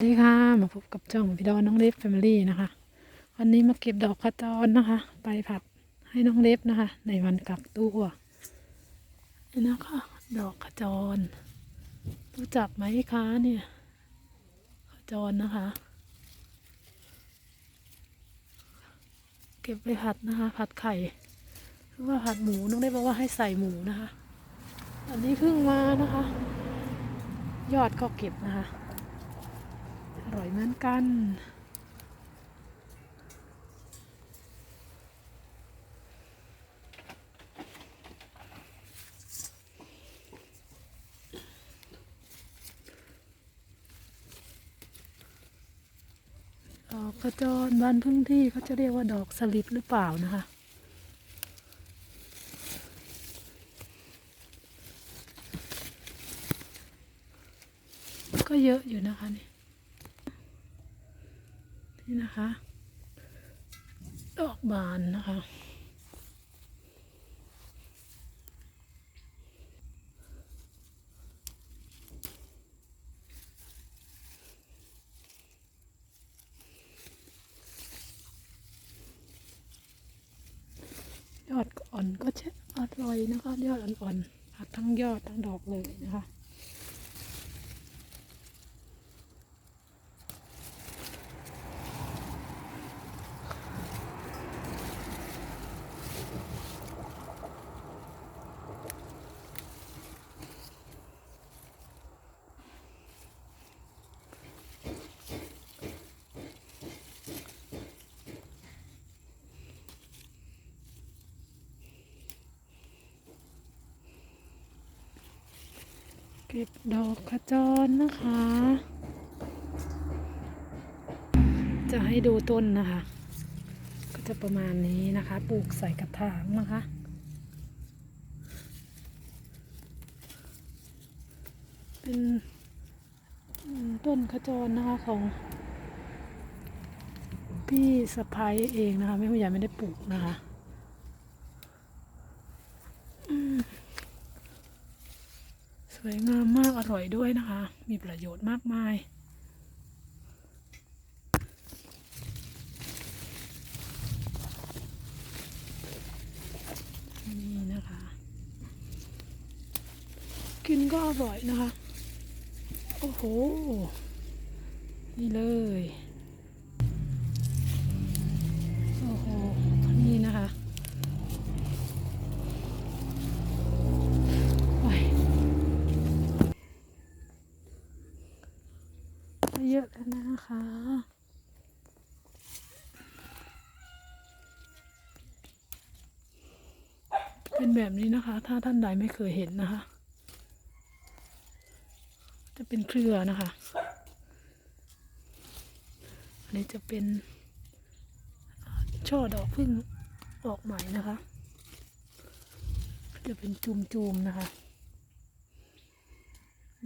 สวัสดีค่ะ มาพบกับช่องพี่ดอนน้องเล็บแฟมิลี่นะคะ วันนี้มาเก็บดอกขจรนะคะ ไปผัดให้น้องเล็บนะคะ ในวันกลับตัวนี่นะคะ ดอกขจร รู้จักไหมคะเนี่ยขจรนะคะ เก็บไปผัดนะคะ ผัดไข่หรือว่าผัดหมูน้องเล็บบอกว่าให้ใส่หมูนะคะ อันนี้เพิ่งมานะคะ ยอดก็เก็บนะคะ อร่อยเหมือนกันดอกขจรบานพึ่งที่เขาจะเรียกว่าดอกสลิดหรือเปล่านะคะก็เยอะอยู่นะคะนี่ นี่นะคะ ดอกบานนะคะ ยอดอ่อนก็ใช่อร่อยนะคะ ยอดอ่อนๆผัดทั้งยอดทั้งดอกเลยนะคะ เก็บดอกขจรนะคะ จะให้ดูต้นนะคะ ก็จะประมาณนี้นะคะ ปลูกใส่กระถางนะคะเป็นต้นขจรนะคะของพี่สะพ้ายเองนะคะ ไม่ผู้ใหญ่ไม่ได้ปลูกนะคะอืม ส วยงามมากอร่อยด้วยนะคะ มีประโยชน์มากมายนี่นะคะ กินก็อร่อยนะคะ โอ้โห นี่เลย โอ้โห นี่นะคะโอ้ย เยอะแล้วนะคะเป็นแบบนี้นะคะ ถ้าท่านใดไม่เคยเห็นนะคะ จะเป็นเครือนะคะ อันนี้จะเป็นช่อดอกพึ่งออกใหม่นะคะ จะเป็นจุมๆนะคะ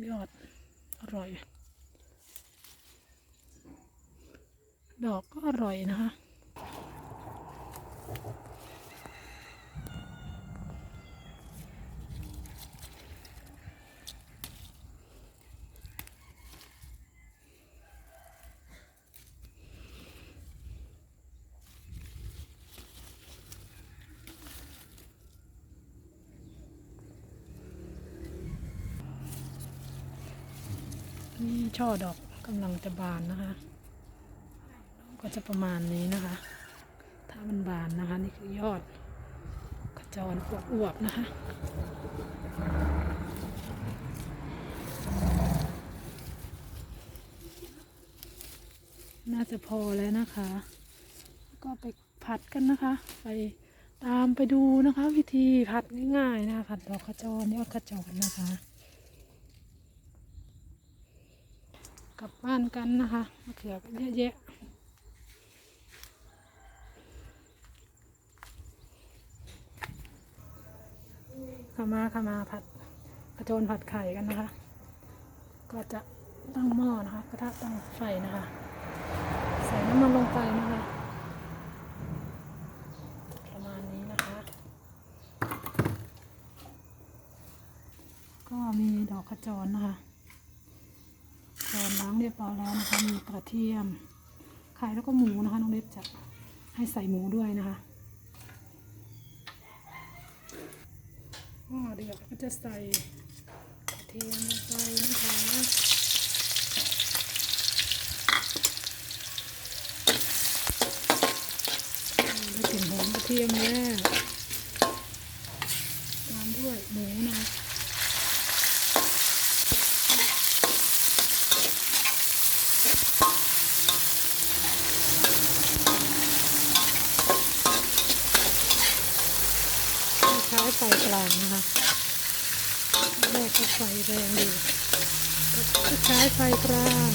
ยอดอร่อย ดอกก็อร่อยนะคะ นี่ช่อดอกกำลังจะบานนะคะ ก็จะประมาณนี้นะคะ ถ้ามันบานนะคะ นี่คือยอดขจรอวบๆนะคะน่าจะพอแล้วนะคะ ก็ไปผัดกันนะคะ ไปตามไปดูนะคะ วิธีผัดง่ายๆนะผัดดอกขจรยอดขจรนะคะ กลับบ้านกันนะคะมะเขือเยอะแยะ ขามาขามาผัดกระโจนผัดไข่กันนะคะ ก็จะตั้งหม้อนะคะกระทะตั้งไฟนะคะ ใส่น้ำมันลงไปนะคะประมาณนี้นะคะ ก็มีดอกขจรนะคะขจรล้างเรียบบร้อยแล้วนะคะมีกระเทียมไข่แล้วก็หมูนะคะน้องเล็บจะให้ใส่หมูด้วยนะคะ ก็เดี๋ยวก็จะใส่กระเทียมลงไปนะคะได้กลิ่นหอมกระเทียมแล้วตามด้วยหมูนะคะ ใช้ไฟกลางนะคะแรกก็ไฟ แรงดีใช้ไฟกลาง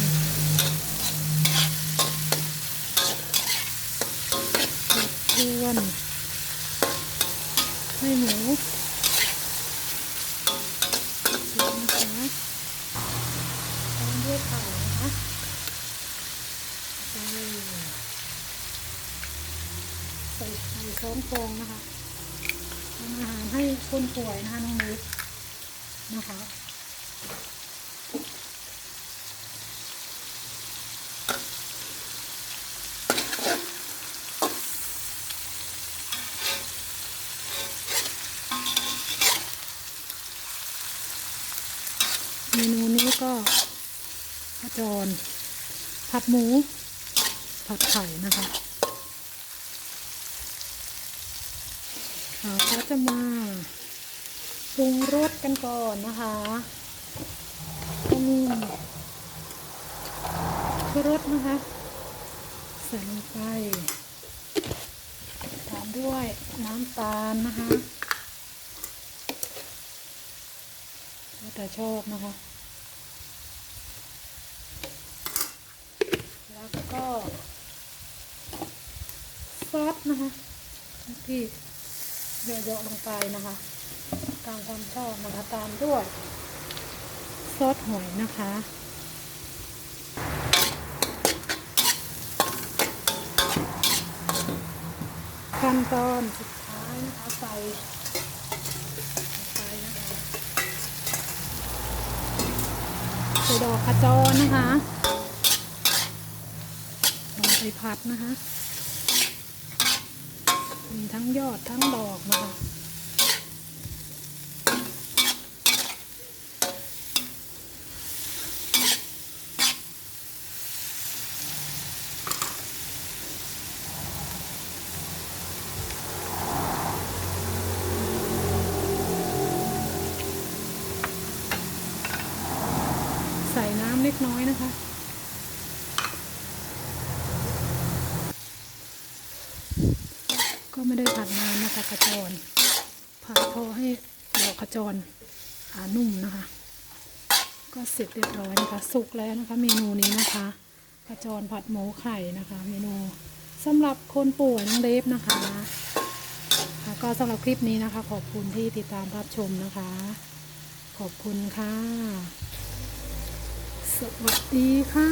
กวนให้หมูสุกนะคะตามด้วยไข่นะคะใส่ใส่ไข่ช้อนฟองนะคะทำอาหารให้คนป่วยนะคะน้องนุชนะคะ เมนูนี้ก็ขจรผัดหมู ผัดไข่นะคะเราก็จะมาปรุงรสกันก่อนนะคะ ก็มีชูรสนะคะ ใส่ลงไปตามด้วยน้ำตาลนะคะแล้วแต่ชอบนะคะ แล้วก็ซอสนะคะที่เยอะๆลงไปนะคะ ตามความชอบนะคะตามด้วย ซอสหอยนะคะ ขั้นตอนสุดท้ายนะคะใส่ลงไปนะคะใส่ดอกขจรนะคะลงไปผัดนะคะมีทั้งยอดทั้งดอกนะคะ น้ำเล็กน้อยนะคะ ก็ไม่ได้ผัดนานนะคะขจรผัดพอให้ดอกขจรอานุ่มนะคะ ก็เสร็จเรียบร้อยนะคะสุกแล้วนะคะ เมนูนี้นะคะขจรผัดหมูไข่นะคะ เมนูสำหรับคนป่วยน้องเดฟนะคะค่ะก็สำหรับคลิปนี้นะคะ ขอบคุณที่ติดตามรับชมนะคะ ขอบคุณค่ะ สวัสดีค่ะ